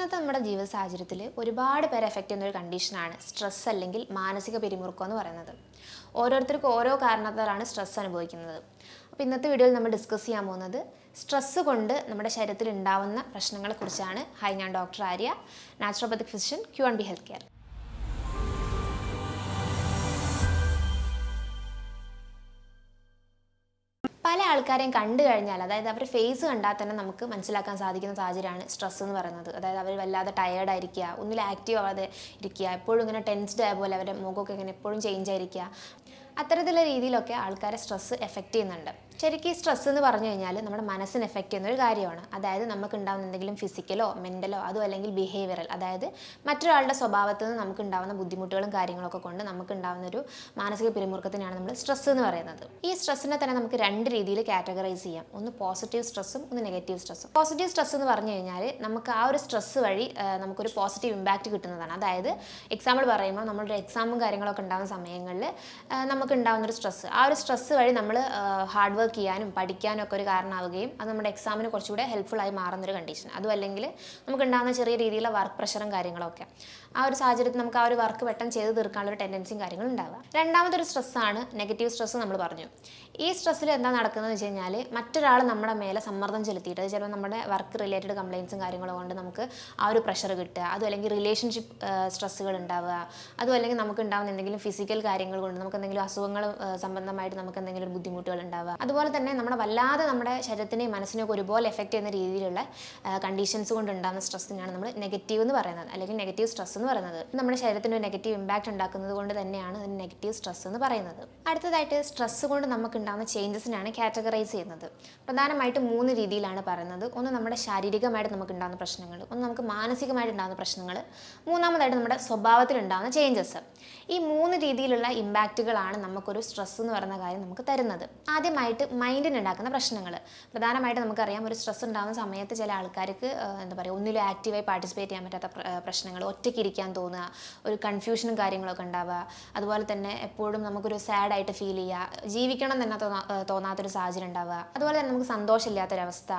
ഇന്നത്തെ നമ്മുടെ ജീവിത സാഹചര്യത്തിൽ ഒരുപാട് പേരെ എഫക്റ്റ് ചെയ്യുന്ന ഒരു കണ്ടീഷനാണ് സ്ട്രെസ് അല്ലെങ്കിൽ മാനസിക പിരിമുറുക്കം എന്ന് പറയുന്നത്. ഓരോരുത്തർക്കും ഓരോ കാരണത്താലാണ് സ്ട്രെസ് അനുഭവിക്കുന്നത്. അപ്പോൾ ഇന്നത്തെ വീഡിയോയിൽ നമ്മൾ ഡിസ്കസ് ചെയ്യാൻ പോകുന്നത് സ്ട്രെസ് കൊണ്ട് നമ്മുടെ ശരീരത്തിൽ ഉണ്ടാവുന്ന പ്രശ്നങ്ങളെക്കുറിച്ചാണ് ഹൈ ഞാൻ doctor Arya naturopathic physician Q and B health care പല ആൾക്കാരെയും കണ്ടു കഴിഞ്ഞാൽ അതായത് അവരുടെ ഫേസ് കണ്ടാൽ തന്നെ നമുക്ക് മനസ്സിലാക്കാൻ സാധിക്കുന്ന സാഹചര്യമാണ് സ്ട്രെസ് എന്ന് പറയുന്നത്. അതായത് അവർ വല്ലാതെ ടയേർഡ് ആയിരിക്കുക ഒന്നിൽ ആക്റ്റീവ് ആവാതെ ഇരിക്കുക എപ്പോഴും ഇങ്ങനെ ടെൻസ്ഡ് ആയ പോലെ അവരുടെ മുഖമൊക്കെ ഇങ്ങനെ എപ്പോഴും ചേഞ്ച് ആയിരിക്കുക. അത്തരത്തിലുള്ള രീതിയിലൊക്കെ ആൾക്കാരെ സ്ട്രെസ് എഫക്റ്റ് ചെയ്യുന്നുണ്ട്. ശരിക്കും സ്ട്രെസ് എന്ന് പറഞ്ഞു കഴിഞ്ഞാൽ നമ്മുടെ മനസ്സിന് എഫക്റ്റ് ചെയ്യുന്ന ഒരു കാര്യമാണ്. അതായത് നമുക്ക് ഉണ്ടാകുന്ന എന്തെങ്കിലും ഫിസിക്കലോ മെന്റലോ അതോ അല്ലെങ്കിൽ ബിഹേവിയറൽ അതായത് മറ്റൊരാളുടെ സ്വഭാവത്തിൽ നിന്ന് നമുക്ക് ഉണ്ടാകുന്ന ബുദ്ധിമുട്ടുകളും കാര്യങ്ങളൊക്കെ കൊണ്ട് നമുക്ക് ഉണ്ടാകുന്ന ഒരു മാനസിക പിരിമുറുക്കത്തിനാണ് നമ്മൾ സ്ട്രെസ് എന്ന് പറയുന്നത്. ഈ സ്ട്രെസ്സിനെ തന്നെ നമുക്ക് രണ്ട് രീതിയിൽ കാറ്റഗറൈസ് ചെയ്യാം. ഒന്ന് പോസിറ്റീവ് സ്ട്രെസ്സും ഒന്ന് നെഗറ്റീവ് സ്ട്രെസ്സും പോസിറ്റീവ് സ്ട്രെസ് എന്ന് പറഞ്ഞു കഴിഞ്ഞാൽ നമുക്ക് ആ ഒരു സ്ട്രെസ് വഴി നമുക്കൊരു പോസിറ്റീവ് ഇമ്പാക്റ്റ് കിട്ടുന്നതാണ്. അതായത് എക്സാമ്പിൾ പറയുമ്പോൾ നമ്മളൊരു എക്സാമും കാര്യങ്ങളൊക്കെ ഉണ്ടാകുന്ന സമയങ്ങളിൽ നമുക്ക് ഉണ്ടാകുന്ന ഒരു സ്ട്രെസ് ആ ഒരു സ്ട്രെസ് വഴി നമ്മൾ ഹാർഡ് വർക്ക് ചെയ്യാനും പഠിക്കാനും ഒക്കെ ഒരു കാരണമാവുകയും അത് നമ്മുടെ എക്സാമിന് കുറച്ചുകൂടെ ഹെൽപ്ഫുൾ ആയി മാറുന്ന ഒരു കണ്ടീഷൻ അതും അല്ലെങ്കിൽ നമുക്ക് ഉണ്ടാകുന്ന ചെറിയ രീതിയിലുള്ള വർക്ക് പ്രഷറും കാര്യങ്ങളൊക്കെ. ആ ഒരു സാഹചര്യത്തിൽ നമുക്ക് ആ ഒരു വർക്ക് പെട്ടെന്ന് ചെയ്ത് തീർക്കാനുള്ള ഒരു ടെൻഡൻസിയും കാര്യങ്ങളും ഉണ്ടാവുക. രണ്ടാമതൊരു സ്ട്രെസ്സാണ് നെഗറ്റീവ് സ്ട്രെസ് നമ്മൾ പറഞ്ഞു. ഈ സ്ട്രെസ്സിൽ എന്താ നടക്കുന്നത് വെച്ച് കഴിഞ്ഞാൽ മറ്റൊരാൾ നമ്മുടെ മേലെ സമ്മർദ്ദം ചെലുത്തിയിട്ട് അത് ചിലപ്പോൾ നമ്മുടെ വർക്ക് റിലേറ്റഡ് കംപ്ലയിൻസും കാര്യങ്ങളും കൊണ്ട് നമുക്ക് ആ ഒരു പ്രഷർ കിട്ടുക. അതും അല്ലെങ്കിൽ റിലേഷൻഷിപ്പ് സ്ട്രെസ്സുകൾ ഉണ്ടാവുക. അതും അല്ലെങ്കിൽ നമുക്ക് ഉണ്ടാകുന്ന എന്തെങ്കിലും ഫിസിക്കൽ കാര്യങ്ങൾ കൊണ്ട് നമുക്ക് എന്തെങ്കിലും അസുഖങ്ങൾ സംബന്ധമായിട്ട് നമുക്ക് എന്തെങ്കിലും ബുദ്ധിമുട്ടുകൾ ഉണ്ടാവുക. അതുപോലെ തന്നെ നമ്മുടെ വല്ലാതെ നമ്മുടെ ശരീരത്തിനെയും മനസ്സിനെയൊക്കെ ഒരുപോലെ എഫക്റ്റ് ചെയ്യുന്ന രീതിയിലുള്ള കണ്ടീഷൻസ് കൊണ്ട് ഉണ്ടാകുന്ന സ്ട്രെസ്സിനാണ് നമ്മൾ നെഗറ്റീവ് എന്ന് പറയുന്നത്. അല്ലെങ്കിൽ നെഗറ്റീവ് സ്ട്രെസ് എന്ന് പറയുന്നത്. നമ്മുടെ ശരീരത്തിന് ഒരു നെഗറ്റീവ് ഇമ്പാക്റ്റ് ഉണ്ടാക്കുന്നത് കൊണ്ട് തന്നെയാണ് അതിന് നെഗറ്റീവ് സ്ട്രെസ് എന്ന് പറയുന്നത്. അടുത്തതായിട്ട് സ്ട്രെസ് കൊണ്ട് നമുക്ക് ഉണ്ടാകുന്ന ചേഞ്ചസിനാണ് കാറ്റഗറൈസ് ചെയ്യുന്നത്. പ്രധാനമായിട്ട് മൂന്ന് രീതിയിലാണ് പറയുന്നത്. ഒന്ന് നമ്മുടെ ശാരീരികമായിട്ട് നമുക്ക് ഉണ്ടാകുന്ന പ്രശ്നങ്ങൾ. ഒന്ന് നമുക്ക് മാനസികമായിട്ട് ഉണ്ടാകുന്ന പ്രശ്നങ്ങൾ. മൂന്നാമതായിട്ട് നമ്മുടെ സ്വഭാവത്തിൽ ഉണ്ടാകുന്ന ചേഞ്ചസ് ഈ മൂന്ന് രീതിയിലുള്ള ഇമ്പാക്റ്റുകളാണ് നമുക്കൊരു സ്ട്രെസ് എന്ന് പറയുന്ന കാര്യം നമുക്ക് തരുന്നത്. ആദ്യമായിട്ട് മൈൻഡിന് ഉണ്ടാക്കുന്ന പ്രശ്നങ്ങൾ പ്രധാനമായിട്ട് നമുക്കറിയാം ഒരു സ്ട്രെസ് ഉണ്ടാകുന്ന സമയത്ത് ചില ആൾക്കാർക്ക് എന്താ പറയുക ഒന്നിലും ആക്റ്റീവായി പാർട്ടിസിപ്പേറ്റ് ചെയ്യാൻ പറ്റാത്ത പ്രശ്നങ്ങൾ ഒറ്റയ്ക്ക് ഇരിക്കാൻ തോന്നുക ഒരു കൺഫ്യൂഷനും കാര്യങ്ങളൊക്കെ ഉണ്ടാവുക. അതുപോലെ തന്നെ എപ്പോഴും നമുക്കൊരു സാഡ് ആയിട്ട് ഫീൽ ചെയ്യുക ജീവിക്കണം തന്നെ തോന്നാത്തൊരു സാഹചര്യം ഉണ്ടാവുക. അതുപോലെ തന്നെ നമുക്ക് സന്തോഷമില്ലാത്തൊരവസ്ഥ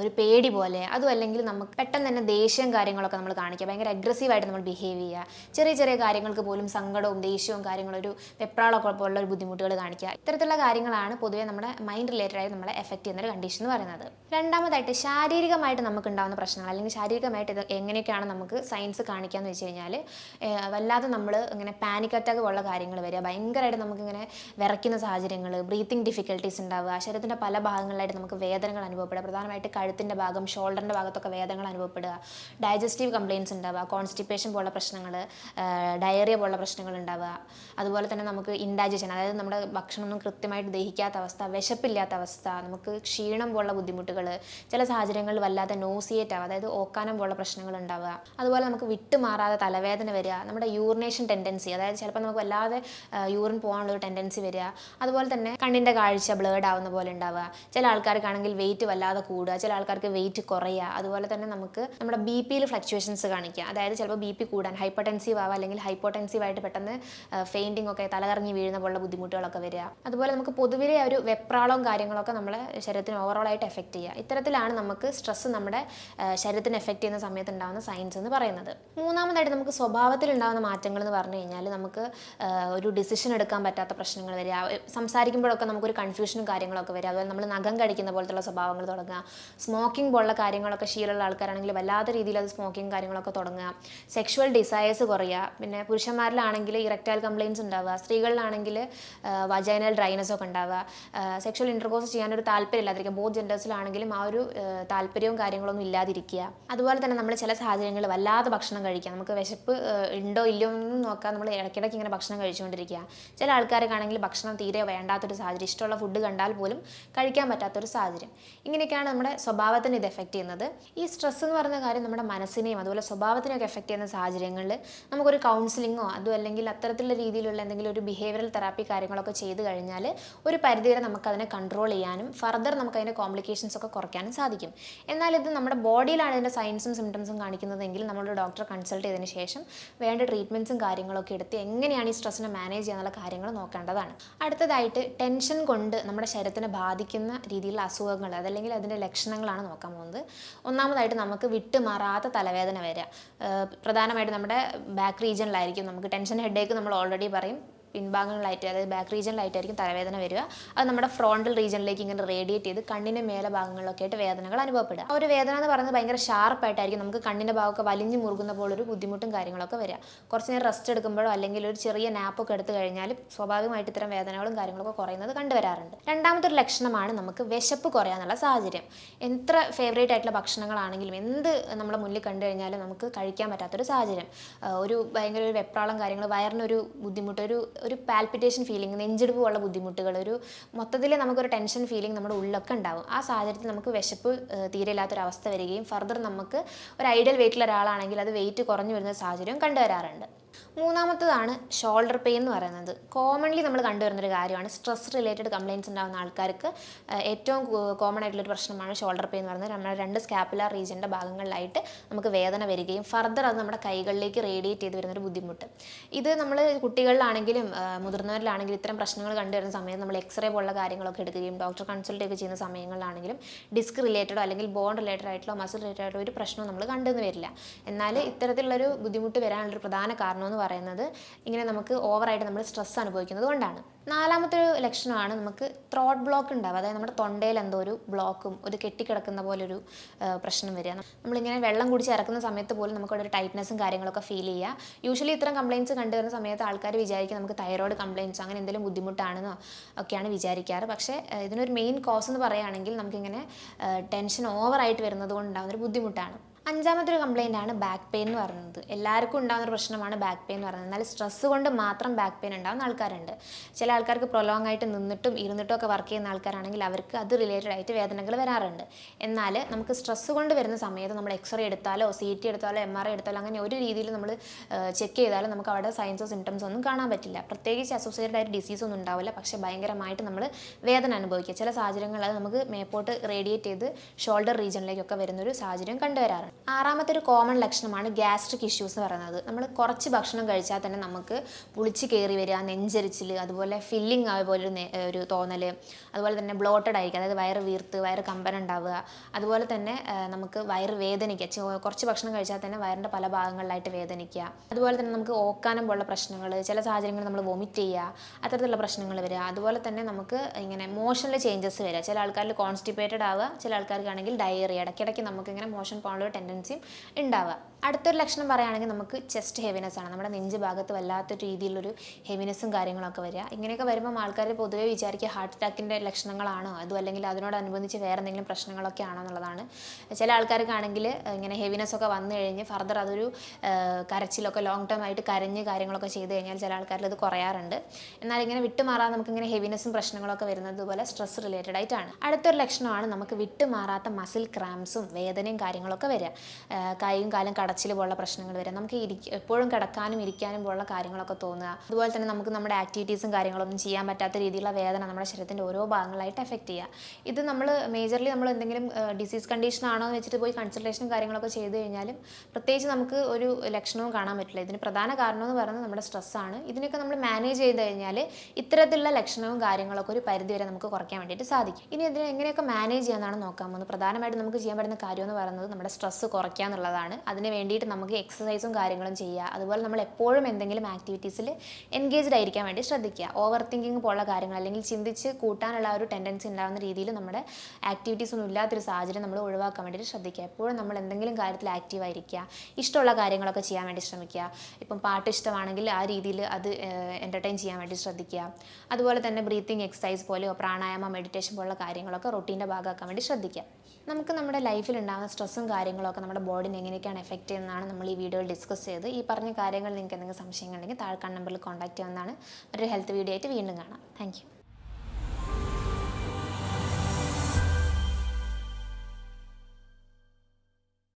ഒരു പേടി പോലെ അതും അല്ലെങ്കിൽ നമുക്ക് പെട്ടെന്ന് തന്നെ ദേഷ്യം കാര്യങ്ങളൊക്കെ നമ്മൾ കാണിക്കുക ഭയങ്കര അഗ്രസീവായിട്ട് നമ്മൾ ബിഹേവ് ചെയ്യുക. ചെറിയ ചെറിയ കാര്യങ്ങൾക്ക് പോലും സങ്കടവും ദേഷ്യവും കാര്യങ്ങളും ഒരു വെപ്രാളൊക്കെ പോലുള്ള ഒരു ബുദ്ധിമുട്ടുകൾ കാണിക്കുക. ഇത്തരത്തിലുള്ള കാര്യങ്ങളാണ് പൊതുവേ നമ്മുടെ മൈൻഡ് റിലേറ്റഡ് ആയി നമ്മളെ എഫക്റ്റ് ചെയ്യുന്ന ഒരു കണ്ടീഷൻ എന്ന് പറയുന്നത്. രണ്ടാമതായിട്ട് ശാരീരികമായിട്ട് നമുക്ക് ഉണ്ടാകുന്ന പ്രശ്നങ്ങൾ അല്ലെങ്കിൽ ശാരീരികമായിട്ട് ഇത് എങ്ങനെയൊക്കെയാണ് നമുക്ക് സയൻസ് കാണിക്കാന്ന് വെച്ച് കഴിഞ്ഞാൽ വല്ലാതെ നമ്മൾ ഇങ്ങനെ പാനിക് അറ്റാക്ക് പോലുള്ള കാര്യങ്ങൾ വരിക ഭയങ്കരമായിട്ട് നമുക്കിങ്ങനെ വിറയ്ക്കുന്ന സാഹചര്യങ്ങൾ ബ്രീത്തിങ് ഡിഫിക്കൽട്ടീസ് ഉണ്ടാവുക ശരീരത്തിന്റെ പല ഭാഗങ്ങളിലായിട്ട് നമുക്ക് വേദനകൾ അനുഭവപ്പെടുക പ്രധാനമായിട്ട് കഴുത്തിന്റെ ഭാഗം ഷോൾഡറിന്റെ ഭാഗത്തൊക്കെ വേദനകൾ അനുഭവപ്പെടുക ഡൈജസ്റ്റീവ് കംപ്ലയിൻസ് ഉണ്ടാവുക കോൺസ്റ്റിപ്പേഷൻ പോലുള്ള പ്രശ്നങ്ങൾ ഡയറിയ പോലുള്ള പ്രശ്നങ്ങൾ ഉണ്ടാവുക അതുപോലെ തന്നെ നമുക്ക് ഇൻഡൈജഷൻ അതായത് നമ്മുടെ ഭക്ഷണമൊന്നും കൃത്യമായിട്ട് ദഹിക്കാത്ത അവസ്ഥ വിശപ്പില്ലാത്ത അവസ്ഥ നമുക്ക് ക്ഷീണം പോലുള്ള ബുദ്ധിമുട്ടുകൾ ചില സാഹചര്യങ്ങളിൽ വല്ലാതെ നോസിയേറ്റ് ആവുക അതായത് ഓക്കാനം പോലുള്ള പ്രശ്നങ്ങൾ ഉണ്ടാവുക. അതുപോലെ നമുക്ക് വിട്ടുമാറാതെ തലവേദന വരിക നമ്മുടെ യൂറിനേഷൻ ടെൻഡൻസി അതായത് ചിലപ്പോൾ നമുക്ക് വല്ലാതെ യൂറിൻ പോകാനുള്ള ഒരു ടെൻഡൻസി വരിക. അതുപോലെ തന്നെ കണ്ണിന്റെ കാഴ്ച ബ്ലേഡ് ആവുന്ന പോലെ ഉണ്ടാവുക. ചില ആൾക്കാർക്കാണെങ്കിൽ വെയിറ്റ് വല്ലാതെ കൂടുക ചില ആൾക്കാർക്ക് വെയിറ്റ് കുറയുക. അതുപോലെ തന്നെ നമുക്ക് നമ്മുടെ ബി പിയിൽ ഫ്ലക്ച്വേഷൻസ് കാണിക്കുക. അതായത് ചിലപ്പോൾ ബി പി കൂടാൻ ഹൈപ്പർടെൻസീവ് ആവുക അല്ലെങ്കിൽ ഹൈപ്പോടെൻസീവ് ആയിട്ട് പെട്ടെന്ന് ഫെയിന്റിംഗ് ഒക്കെ തലകറങ്ങി വീഴുന്ന പോലുള്ള ബുദ്ധിമുട്ടുകളൊക്കെ വരിക. അതുപോലെ നമുക്ക് പൊതുവിലെ ഒരു വെപ്രാളവും കാര്യങ്ങളൊക്കെ നമ്മളെ ശരീരത്തിന് ഓവറോൾ ആയിട്ട് എഫക്റ്റ് ചെയ്യുക. ഇത്തരത്തിലാണ് നമുക്ക് സ്ട്രെസ് നമ്മുടെ ശരീരത്തിന് എഫക്റ്റ് ചെയ്യുന്ന സമയത്ത് ഉണ്ടാകുന്ന സയൻസ് എന്ന് പറയുന്നത്. മൂന്നാമതായിട്ട് നമുക്ക് സ്വഭാവത്തിൽ ഉണ്ടാകുന്ന മാറ്റങ്ങൾ എന്ന് പറഞ്ഞു കഴിഞ്ഞാൽ നമുക്ക് ഒരു ഡിസിഷൻ എടുക്കാൻ പറ്റാത്ത പ്രശ്നങ്ങൾ വരിക. സംസാരിക്കുമ്പോഴൊക്കെ നമുക്കൊരു കൺഫ്യൂഷനും കാര്യങ്ങളൊക്കെ വരിക. അതുപോലെ നമ്മൾ നഖം കടിക്കുന്ന പോലത്തുള്ള സ്വഭാവങ്ങൾ തുടങ്ങുക. സ്മോക്കിംഗ് പോലുള്ള കാര്യങ്ങളൊക്കെ ശീലമുള്ള ആൾക്കാരാണെങ്കിൽ വല്ലാത്ത രീതിയിൽ അത് സ്മോക്കിംഗ് കാര്യങ്ങളൊക്കെ തുടങ്ങുക. സെക്ഷുവൽ ഡിസയേഴ്സ് കുറയുക. പിന്നെ പുരുഷന്മാരിലാണെങ്കിൽ ഇറക്റ്റൈൽ കംപ്ലയിൻസ് ഉണ്ടാവുക. സ്ത്രീകളിലാണെങ്കിൽ വജൈനൽ ഡ്രൈനസ് ഒക്കെ ഉണ്ടാവുക. സെക്ഷൽ ഇന്റർകോഴ്സ് ചെയ്യാനൊരു താല്പര്യമില്ലാതിരിക്കുക ബോത്ത് ജെൻഡേഴ്സിലാണെങ്കിലും ആ ഒരു താല്പര്യവും കാര്യങ്ങളൊന്നും ഇല്ലാതിരിക്കുക. അതുപോലെ തന്നെ നമ്മൾ ചില സാഹചര്യങ്ങളിൽ വല്ലാതെ ഭക്ഷണം കഴിക്കുക. നമുക്ക് വിശപ്പ് ഉണ്ടോ ഇല്ലയോ എന്നും നോക്കാൻ നമ്മൾ ഇടയ്ക്കിടയ്ക്ക് ഇങ്ങനെ ഭക്ഷണം കഴിച്ചുകൊണ്ടിരിക്കുക. ചില ആൾക്കാർക്കാണെങ്കിൽ ഭക്ഷണം തീരെ വേണ്ടാത്തൊരു സാഹചര്യം ഇഷ്ടമുള്ള ഫുഡ് കണ്ടാൽ പോലും കഴിക്കാൻ പറ്റാത്തൊരു സാഹചര്യം. ഇങ്ങനെയൊക്കെയാണ് നമ്മുടെ സ്വഭാവത്തിന് ഇത് എഫക്റ്റ് ചെയ്യുന്നത്. ഈ സ്ട്രെസ് എന്ന് പറയുന്ന കാര്യം നമ്മുടെ മനസ്സിനെയും അതുപോലെ സ്വഭാവത്തിനെയൊക്കെ എഫക്റ്റ് ചെയ്യുന്ന സാഹചര്യങ്ങളിൽ നമുക്കൊരു കൗൺസിലിങ്ങോ അതും അല്ലെങ്കിൽ അത്തരത്തിലുള്ള രീതിയിലുള്ള എന്തെങ്കിലും ഒരു ബിഹേവിയറൽ തെറാപ്പി കാര്യങ്ങളൊക്കെ ചെയ്ത് കഴിഞ്ഞാൽ ഒരു പരിധിവരെ നമുക്കതിനെ കൺട്രോൾ ചെയ്യാനും ഫർദർ നമുക്ക് അതിന്റെ കോംപ്ലിക്കേഷൻസ് ഒക്കെ കുറയ്ക്കാനും സാധിക്കും. എന്നാൽ ഇത് നമ്മുടെ ബോഡിയിലാണ് ഇതിന്റെ സൈൻസും സിംറ്റംസും കാണിക്കുന്നതെങ്കിൽ നമ്മളൊരു ഡോക്ടറെ കൺസൾട്ട് ചെയ്തതിന് ശേഷം വേണ്ട ട്രീറ്റ്മെന്റ്സും കാര്യങ്ങളൊക്കെ എടുത്ത് എങ്ങനെയാണ് ഈ സ്ട്രെസ്സിനെ മാനേജ് ചെയ്യാനുള്ള കാര്യങ്ങൾ നോക്കേണ്ടതാണ്. അടുത്തതായിട്ട് ടെൻഷൻ കൊണ്ട് നമ്മുടെ ശരീരത്തിനെ ബാധിക്കുന്ന രീതിയിലുള്ള അസുഖങ്ങൾ അതല്ലെങ്കിൽ അതിന്റെ ലക്ഷണങ്ങളാണ് നോക്കാൻ പോകുന്നത്. ഒന്നാമതായിട്ട് നമുക്ക് വിട്ടുമാറാത്ത തലവേദന വരിക. പ്രധാനമായിട്ട് നമ്മുടെ ബാക്ക് റീജിയനിലായിരിക്കും നമുക്ക് ടെൻഷൻ ഹെഡേക്ക് നമ്മൾ ഓൾറെഡി പറയും. പിൻഭാഗങ്ങളിലായിട്ട് അതായത് ബാക്ക് റീജിയനിലായിട്ടായിരിക്കും തലവേദന വരിക. അത് നമ്മുടെ ഫ്രോണ്ടൽ റീജിയനിലേക്ക് ഇങ്ങനെ റേഡിയേറ്റ് ചെയ്ത് കണ്ണിന്റെ മേലെ ഭാഗങ്ങളിലൊക്കെ ആയിട്ട് വേദനകൾ അനുഭവപ്പെടുക. ആ ഒരു വേദന എന്ന് പറയുന്നത് ഭയങ്കര ഷാർപ്പായിട്ടായിരിക്കും നമുക്ക് കണ്ണിന്റെ ഭാഗമൊക്കെ വലിഞ്ഞു മുറുകുന്ന പോലൊരു ബുദ്ധിമുട്ടും കാര്യങ്ങളൊക്കെ വരിക. കുറച്ച് നേരം റെസ്റ്റ് എടുക്കുമ്പോഴോ അല്ലെങ്കിൽ ഒരു ചെറിയ നാപ്പൊക്കെ എടുത്തു കഴിഞ്ഞാൽ സ്വാഭാവികമായിട്ട് ഇത്തരം വേദനകളും കാര്യങ്ങളൊക്കെ കുറയുന്നത് കണ്ടുവരാറുണ്ട്. രണ്ടാമത്തെ ഒരു ലക്ഷണമാണ് നമുക്ക് വിശപ്പ് കുറയാനുള്ള സാഹചര്യം. എത്ര ഫേവറേറ്റ് ആയിട്ടുള്ള ഭക്ഷണങ്ങളാണെങ്കിലും എന്ത് നമ്മുടെ മുന്നിൽ കണ്ടു കഴിഞ്ഞാലും നമുക്ക് കഴിക്കാൻ പറ്റാത്തൊരു സാഹചര്യം. ഒരു ഭയങ്കര ഒരു വെപ്രാളം കാര്യങ്ങൾ വയറിനൊരു ബുദ്ധിമുട്ട് ഒരു ഒരു പാൽപിറ്റേഷൻ ഫീലിംഗ് നെഞ്ചിടിപ്പ് പോലുള്ള ബുദ്ധിമുട്ടുകൾ ഒരു മൊത്തത്തിൽ നമുക്കൊരു ടെൻഷൻ ഫീലിംഗ് നമ്മുടെ ഉള്ളിലൊക്കെ ഉണ്ടാവും. ആ സാഹചര്യത്തിൽ നമുക്ക് വിശപ്പ് ഏഹ്, തീരെ ഇല്ലാത്തൊരവസ്ഥ വരികയും ഫർദർ നമുക്ക് ഒരു ഐഡിയൽ വെയിറ്റിൽ ഒരാളാണെങ്കിൽ അത് വെയിറ്റ് കുറഞ്ഞു വരുന്ന സാഹചര്യം കണ്ടുവരാറുണ്ട്. മൂന്നാമത്തതാണ് ഷോൾഡർ പെയിൻ എന്ന് പറയുന്നത്. കോമൺലി നമ്മൾ കണ്ടുവരുന്നൊരു കാര്യമാണ് സ്ട്രെസ് റിലേറ്റഡ് കംപ്ലയിൻസ് ഉണ്ടാകുന്ന ആൾക്കാർക്ക് ഏറ്റവും കോമൺ ആയിട്ടുള്ളൊരു പ്രശ്നമാണ് ഷോൾഡർ പെയിൻ എന്ന് പറയുന്നത്. നമ്മുടെ രണ്ട് സ്കാപ്പുലാർ റീജിയന്റെ ഭാഗങ്ങളിലായിട്ട് നമുക്ക് വേദന വരികയും ഫർദർ അത് നമ്മുടെ കൈകളിലേക്ക് റേഡിയേറ്റ് ചെയ്ത് വരുന്നൊരു ബുദ്ധിമുട്ട്. ഇത് നമ്മൾ കുട്ടികളിലാണെങ്കിലും മുതിർന്നവരിലാണെങ്കിലും ഇത്തരം പ്രശ്നങ്ങൾ കണ്ടുവരുന്ന സമയത്ത് നമ്മൾ എക്സ്റേ പോലുള്ള കാര്യങ്ങളൊക്കെ എടുക്കുകയും ഡോക്ടർ കൺസൾട്ട് ഒക്കെ ചെയ്യുന്ന സമയങ്ങളിലാണെങ്കിലും ഡിസ്ക് റിലേറ്റഡോ അല്ലെങ്കിൽ ബോൺ റിലേറ്റഡ് ആയിട്ടുള്ള മസിൽ റിലേറ്റഡ് ആയിട്ടുള്ള ഒരു പ്രശ്നവും നമ്മൾ കണ്ടെന്ന് വരില്ല. എന്നാൽ ഇത്തരത്തിലുള്ളൊരു ബുദ്ധിമുട്ട് വരാനുള്ളൊരു പ്രധാന കാരണം എന്ന് പറയുന്നത് ഇങ്ങനെ നമുക്ക് ഓവറായിട്ട് നമ്മൾ സ്ട്രെസ് അനുഭവിക്കുന്നത് കൊണ്ടാണ്. നാലാമത്തെ ഒരു ലക്ഷണമാണ് നമുക്ക് ത്രോട്ട് ബ്ലോക്ക് ഉണ്ടാവുക. അതായത് നമ്മുടെ തൊണ്ടയിൽ എന്തോ ഒരു ബ്ലോക്കും ഒരു കെട്ടിക്കിടക്കുന്ന പോലെ ഒരു പ്രശ്നം വരിക. നമ്മളിങ്ങനെ വെള്ളം കുടിച്ച് ഇറക്കുന്ന സമയത്ത് പോലും നമുക്കവിടെ ഒരു ടൈറ്റ്നസ്സും കാര്യങ്ങളൊക്കെ ഫീൽ ചെയ്യുക. യൂഷ്വലി ഇത്തരം കംപ്ലയിൻസ് കണ്ടുവരുന്ന സമയത്ത് ആൾക്കാർ വിചാരിക്കും നമുക്ക് തൈറോയ്ഡ് കംപ്ലയിൻസ് അങ്ങനെ എന്തെങ്കിലും ബുദ്ധിമുട്ടാണെന്നോ ഒക്കെയാണ് വിചാരിക്കാറ്. പക്ഷേ ഇതിനൊരു മെയിൻ കോസ് എന്ന് പറയുകയാണെങ്കിൽ നമുക്കിങ്ങനെ ടെൻഷൻ ഓവറായിട്ട് വരുന്നത് കൊണ്ട് ഒരു ബുദ്ധിമുട്ടാണ്. അഞ്ചാമത്തെ ഒരു കംപ്ലൈന്റ് ആണ് ബാക്ക് പെയിൻ എന്ന് പറയുന്നത്. എല്ലാവർക്കും ഉണ്ടാകുന്ന ഒരു പ്രശ്നമാണ് ബാക്ക് പെയിൻ എന്ന് പറയുന്നത്. എന്നാൽ സ്ട്രെസ് കൊണ്ട് മാത്രം ബാക്ക് പെയിൻ ഉണ്ടാകുന്ന ആൾക്കാരുണ്ട്. ചില ആൾക്കാർക്ക് പ്രൊലോങ് ആയിട്ട് നിന്നിട്ടും ഇരുന്നിട്ടും ഒക്കെ വർക്ക് ചെയ്യുന്ന ആൾക്കാരാണെങ്കിൽ അവർക്ക് അത് റിലേറ്റഡ് ആയിട്ട് വേദനകൾ വരാറുണ്ട്. എന്നാൽ നമുക്ക് സ്ട്രെസ് കൊണ്ട് വരുന്ന സമയത്ത് നമ്മൾ എക്സ്റേ എടുത്താലോ സി ടി എടുത്താലോ എം ആർ ഐ എടുത്താലോ അങ്ങനെ ഒരു രീതിയിൽ നമ്മൾ ചെക്ക് ചെയ്താലും നമുക്ക് അവിടെ സയൻസോ സിംറ്റംസോ ഒന്നും കാണാൻ പറ്റില്ല. പ്രത്യേകിച്ച് അസോസിയേറ്റഡ് ആയിട്ട് ഡിസീസ് ഒന്നും ഉണ്ടാവില്ല. പക്ഷേ ഭയങ്കരമായിട്ട് നമ്മൾ വേദന അനുഭവിക്കുക. ചില സാഹചര്യങ്ങളിൽ അത് നമുക്ക് മേപ്പോട്ട് റേഡിയേറ്റ് ചെയ്ത് ഷോൾഡർ റീജിയനിലേക്കൊക്കെ വരുന്നൊരു സാഹചര്യം കണ്ടുവരാറുണ്ട്. ആറാമത്തെ ഒരു കോമൺ ലക്ഷണമാണ് ഗ്യാസ്ട്രിക് ഇഷ്യൂസ് പറയുന്നത്. നമ്മൾ കുറച്ച് ഭക്ഷണം കഴിച്ചാൽ തന്നെ നമുക്ക് പുളിച്ച് കയറി വരിക നെഞ്ചരിച്ചിൽ അതുപോലെ ഫില്ലിങ് ആയ പോലെ ഒരു ഒരു തോന്നൽ അതുപോലെ തന്നെ ബ്ലോട്ടഡ് ആയിരിക്കുക അതായത് വയറ് വീർത്ത് വയറ് കമ്പനം ഉണ്ടാവുക അതുപോലെ തന്നെ നമുക്ക് വയറ് വേദനിക്കുക കുറച്ച് ഭക്ഷണം കഴിച്ചാൽ തന്നെ വയറിന്റെ പല ഭാഗങ്ങളിലായിട്ട് വേദനിക്കുക. അതുപോലെ തന്നെ നമുക്ക് ഓക്കാനം പോലുള്ള പ്രശ്നങ്ങൾ ചില സാഹചര്യങ്ങളിൽ നമ്മൾ വൊമിറ്റ് ചെയ്യുക അത്തരത്തിലുള്ള പ്രശ്നങ്ങൾ വരിക. അതുപോലെ തന്നെ നമുക്ക് ഇങ്ങനെ മോഷനിൽ ചേഞ്ചസ് വരിക. ചില ആൾക്കാരിൽ കോൺസ്റ്റിപ്പേറ്റഡ് ആവുക ചില ആൾക്കാർക്കാണെങ്കിൽ ഡയറി ഇടയ്ക്കിടയ്ക്ക് നമുക്കിങ്ങനെ മോഷൻ പോകാനുള്ള ടെൻഡൻസിയും ഉണ്ടാവുക. അടുത്തൊരു ലക്ഷണം പറയുകയാണെങ്കിൽ നമുക്ക് ചെസ്റ്റ് ഹെവിനെസ് ആണ്. നമ്മുടെ നെഞ്ച് ഭാഗത്ത് വല്ലാത്ത രീതിയിലൊരു ഹെവിനെസ്സും കാര്യങ്ങളൊക്കെ വരിക. ഇങ്ങനെയൊക്കെ വരുമ്പോൾ ആൾക്കാർ പൊതുവേ വിചാരിക്കുക ഹാർട്ട് അറ്റാക്കിന്റെ ലക്ഷണങ്ങളാണോ? അതും അല്ലെങ്കിൽ അതിനോടനുബന്ധിച്ച് വേറെ എന്തെങ്കിലും പ്രശ്നങ്ങളൊക്കെ ആണോ എന്നുള്ളതാണ്. ചില ആൾക്കാർക്കാണെങ്കിൽ ഇങ്ങനെ ഹെവിനെസ് ഒക്കെ വന്നു കഴിഞ്ഞ് ഫർദർ അതൊരു കരച്ചിലൊക്കെ ലോങ് ടേം ആയിട്ട് കരഞ്ഞ് കാര്യങ്ങളൊക്കെ ചെയ്ത് കഴിഞ്ഞാൽ ചില ആൾക്കാരിൽ ഇത് കുറയാറുണ്ട്. എന്നാൽ ഇങ്ങനെ വിട്ടുമാറാൻ നമുക്ക് ഇങ്ങനെ ഹെവിനെസ്സും പ്രശ്നങ്ങളൊക്കെ വരുന്നത് പോലെ സ്ട്രെസ് റിലേറ്റഡ് ആയിട്ടാണ്. അടുത്തൊരു ലക്ഷണമാണ് നമുക്ക് വിട്ടുമാറാത്ത മസിൽ ക്രാംസും വേദനയും കാര്യങ്ങളൊക്കെ വരിക. കൈയും കാലും കടച്ചിൽ പോലുള്ള പ്രശ്നങ്ങൾ വരിക നമുക്ക് ഇരിക്ക എപ്പോഴും കിടക്കാനും ഇരിക്കാനും പോലുള്ള കാര്യങ്ങളൊക്കെ തോന്നുക. അതുപോലെ തന്നെ നമുക്ക് നമ്മുടെ ആക്ടിവിറ്റീസും കാര്യങ്ങളൊന്നും ചെയ്യാൻ പറ്റാത്ത രീതിയിലുള്ള വേദന നമ്മുടെ ശരീരത്തിന്റെ ഓരോ ഭാഗങ്ങളായിട്ട് എഫക്റ്റ് ചെയ്യുക. ഇത് നമ്മൾ മേജർലി നമ്മൾ എന്തെങ്കിലും ഡിസീസ് കണ്ടീഷൻ ആണോ എന്ന് വെച്ചിട്ട് പോയി കൺസൾട്ടേഷനും കാര്യങ്ങളൊക്കെ ചെയ്തു കഴിഞ്ഞാലും പ്രത്യേകിച്ച് നമുക്ക് ഒരു ലക്ഷണവും കാണാൻ പറ്റില്ല. ഇതിന് പ്രധാന കാരണം എന്ന് പറയുന്നത് നമ്മുടെ സ്ട്രെസ്സാണ് ഇതിനൊക്കെ നമ്മൾ മാനേജ് ചെയ്ത് കഴിഞ്ഞാൽ ഇത്തരത്തിലുള്ള ലക്ഷണവും കാര്യങ്ങളൊക്കെ ഒരു പരിധി വരെ നമുക്ക് കുറയ്ക്കാൻ വേണ്ടിയിട്ട് സാധിക്കും. ഇനി ഇതിനെ എങ്ങനെയൊക്കെ മാനേജ് ചെയ്യാനാണ് നോക്കാൻ പോകുന്നത്. പ്രധാനമായിട്ട് നമുക്ക് ചെയ്യാൻ പറ്റുന്ന കാര്യം എന്ന് പറയുന്നത് നമ്മുടെ കുറയ്ക്കുക എന്നുള്ളതാണ്. അതിന് വേണ്ടിയിട്ട് നമുക്ക് എക്സസൈസും കാര്യങ്ങളും ചെയ്യുക. അതുപോലെ നമ്മൾ എപ്പോഴും എന്തെങ്കിലും ആക്ടിവിറ്റീസിൽ എൻഗേജ്ഡ് ആയിരിക്കാൻ വേണ്ടി ശ്രദ്ധിക്കുക. ഓവർ തിങ്കിങ് പോലുള്ള കാര്യങ്ങൾ അല്ലെങ്കിൽ ചിന്തിച്ച് കൂട്ടാനുള്ള ഒരു ടെൻഡൻസി ഉണ്ടാകുന്ന രീതിയിൽ നമ്മുടെ ആക്ടിവിറ്റീസ് ഒന്നും ഇല്ലാത്തൊരു സാഹചര്യം നമ്മൾ ഒഴിവാക്കാൻ വേണ്ടിയിട്ട് ശ്രദ്ധിക്കുക. എപ്പോഴും നമ്മൾ എന്തെങ്കിലും കാര്യത്തിൽ ആക്റ്റീവ് ആയിരിക്കുക. ഇഷ്ടമുള്ള കാര്യങ്ങളൊക്കെ ചെയ്യാൻ വേണ്ടി ശ്രമിക്കുക. ഇപ്പം പാട്ട് ഇഷ്ടമാണെങ്കിൽ ആ രീതിയിൽ അത് എന്റർടൈൻ ചെയ്യാൻ വേണ്ടി ശ്രദ്ധിക്കുക. അതുപോലെ തന്നെ ബ്രീത്തിങ് എക്സസൈസ് പോലെയോ പ്രാണായാമ മെഡിറ്റേഷൻ പോലുള്ള കാര്യങ്ങളൊക്കെ റൊട്ടീന്റെ ഭാഗമാക്കാൻ വേണ്ടി ശ്രദ്ധിക്കുക. നമുക്ക് നമ്മുടെ ലൈഫിൽ ഉണ്ടാകുന്ന സ്ട്രെസ്സും കാര്യങ്ങളൊക്കെ നമ്മുടെ ബോഡിനെ എങ്ങനെയൊക്കെയാണ് എഫക്റ്റ് ചെയ്യുന്നതാണ് നമ്മൾ ഈ വീഡിയോയിൽ ഡിസ്കസ് ചെയ്ത് ഈ പറഞ്ഞ കാര്യങ്ങൾ നിങ്ങൾക്ക് എന്തെങ്കിലും സംശയങ്ങളുണ്ടെങ്കിൽ താഴെ നമ്പറിൽ കോൺടാക്ട് ചെയ്യുന്നതാണ് ഒരു ഹെൽത്ത് വീഡിയോ ആയിട്ട് വീണ്ടും കാണാം. താങ്ക്